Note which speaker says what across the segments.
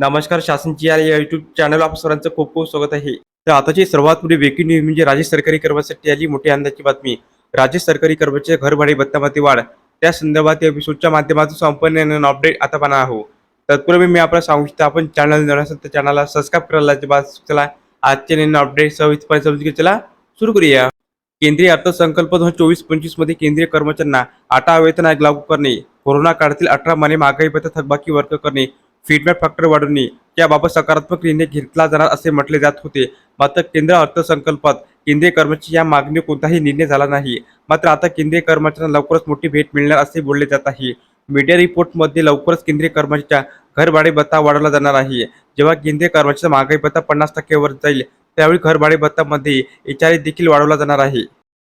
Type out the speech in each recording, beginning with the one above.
Speaker 1: नमस्कार शासनची या YouTube channel आप सर्वांचं खूप खूप स्वागत आहे. तर आताची सर्वात मोठी वेगळी न्यूज म्हणजे राज्य सरकारी कर्मचारी आली मोठी अंदाची बातमी. राज्य सरकारी कर्मचारी घरभाडे भत्त्यामध्ये वाढ. त्या संदर्भात या एपिसोडच्या माध्यमातून संपन्न अपडेट आता पाहणार आहोत. तत्पूर्वी मी आपल्याला सांगू इच्छितो आपण चॅनल नवीन असेल तर चॅनलला सबस्क्राईब करायला अजिबात चला आजचे नवीन अपडेट सविस्तर समजून चला सुरू करूया. केंद्रीय अर्थसंकल्प दोन हजार चोवीस पंचवीसमध्ये केंद्रीय कर्मचाऱ्यांना आटा वेतन आयोग लागू करणे. कोरोना काळातील अठरा महिने महागाई भत्ता थकबाकी वर्ग करणे. फीडबॅक फॅक्टर वाढवणे याबाबत सकारात्मक निर्णय घेतला जाणार असे म्हटले जात होते. मात्र केंद्र अर्थसंकल्पात केंद्रीय कर्मचारी या मागणी कोणताही निर्णय झाला नाही. मात्र आता केंद्रीय कर्मचाऱ्यांना लवकरच मोठी भेट मिळणार असे बोलले जात आहे. मीडिया रिपोर्टमध्ये लवकरच केंद्रीय कर्मचाऱ्यांच्या घरभाडे भत्ता वाढवला जाणार आहे. जेव्हा केंद्रीय कर्मचाऱ्याचा महागाई भत्ता पन्नास टक्केवर जाईल त्यावेळी घरभाडे भत्तामध्ये एच आर देखील वाढवला जाणार आहे.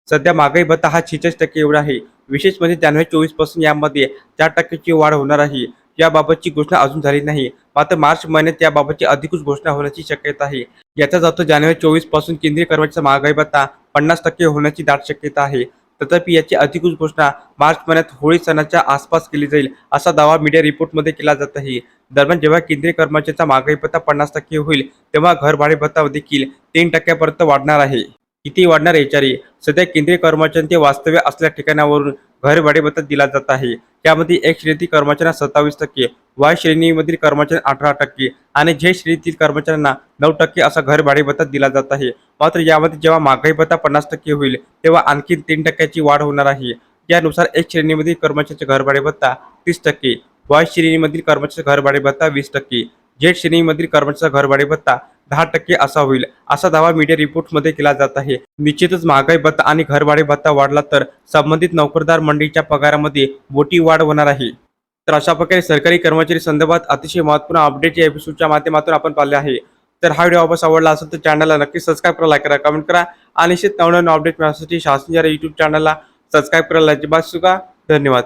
Speaker 1: सध्या महागाई भत्ता हा छेचाळीस टक्के एवढा आहे. विशेष म्हणजे जानेवारी चोवीसपासून यामध्ये चार टक्क्याची वाढ होणार आहे. याबाबतची घोषणा अजून झाली नाही. मात्र मार्च महिन्यात याबाबतची अधिकृत घोषणा होण्याची शक्यता आहे. याचाच अर्थ जानेवारी चोवीसपासून केंद्रीय कर्मचाऱ्याचा महागाई भत्ता पन्नास टक्के होण्याची दाट शक्यता आहे. तथापि याची अधिकृत घोषणा मार्च महिन्यात होळी सणाच्या आसपास केली जाईल असा दावा मीडिया रिपोर्टमध्ये केला जात आहे. दरम्यान जेव्हा केंद्रीय कर्मचाऱ्याचा महागाई भत्ता पन्नास टक्के होईल तेव्हा घरभाडे भत्ता देखील तीन टक्क्यापर्यंत वाढणार आहे. किती वाढणार याच्यारी सध्या केंद्रीय कर्मचाऱ्यांचे वास्तव्य असल्या ठिकाणावरून घर भाडे भत्ता दिला जात आहे. त्यामध्ये एक श्रेणीतील कर्मचाऱ्यांना सत्तावीस टक्के वाय श्रेणीमधील कर्मचाऱ्यांना अठरा टक्के आणि जे श्रेणीतील कर्मचाऱ्यांना नऊ टक्के असा घर भाडे भत्ता दिला जात आहे. मात्र यामध्ये जेव्हा महागाई भत्ता पन्नास टक्के होईल तेव्हा आणखी तीन टक्क्याची वाढ होणार आहे. यानुसार एक श्रेणीमधील कर्मचाऱ्याचे घर भाडे भत्ता तीस टक्के वाय श्रेणीमधील कर्मचाऱ्याचे घर भाडे भत्ता वीस टक्के झेड श्रेणीमधील कर्मचाऱ्याचा घर भाडे भत्ता दहा टक्के असा होईल. असा दावा मीडिया रिपोर्टमध्ये केला जात आहे. निश्चितच महागाई भत्ता आणि घरभाडे भत्ता वाढला तर संबंधित नोकरदार मंडळीच्या पगारामध्ये मोठी वाढ होणार आहे. तर अशा प्रकारे सरकारी कर्मचारी संदर्भात अतिशय महत्त्वपूर्ण अपडेट या एपिसोडच्या माध्यमातून आपण पाहिले आहे. तर हा व्हिडिओ वापस आवडला असेल तर चॅनलला नक्की सबस्क्राईब करा लाईक करा कमेंट करा आणि निश्चित नवनवीन अपडेट मिळण्यासाठी शासन युट्यूब चॅनलला सबस्क्राईब करायला अजिबात चुका धन्यवाद.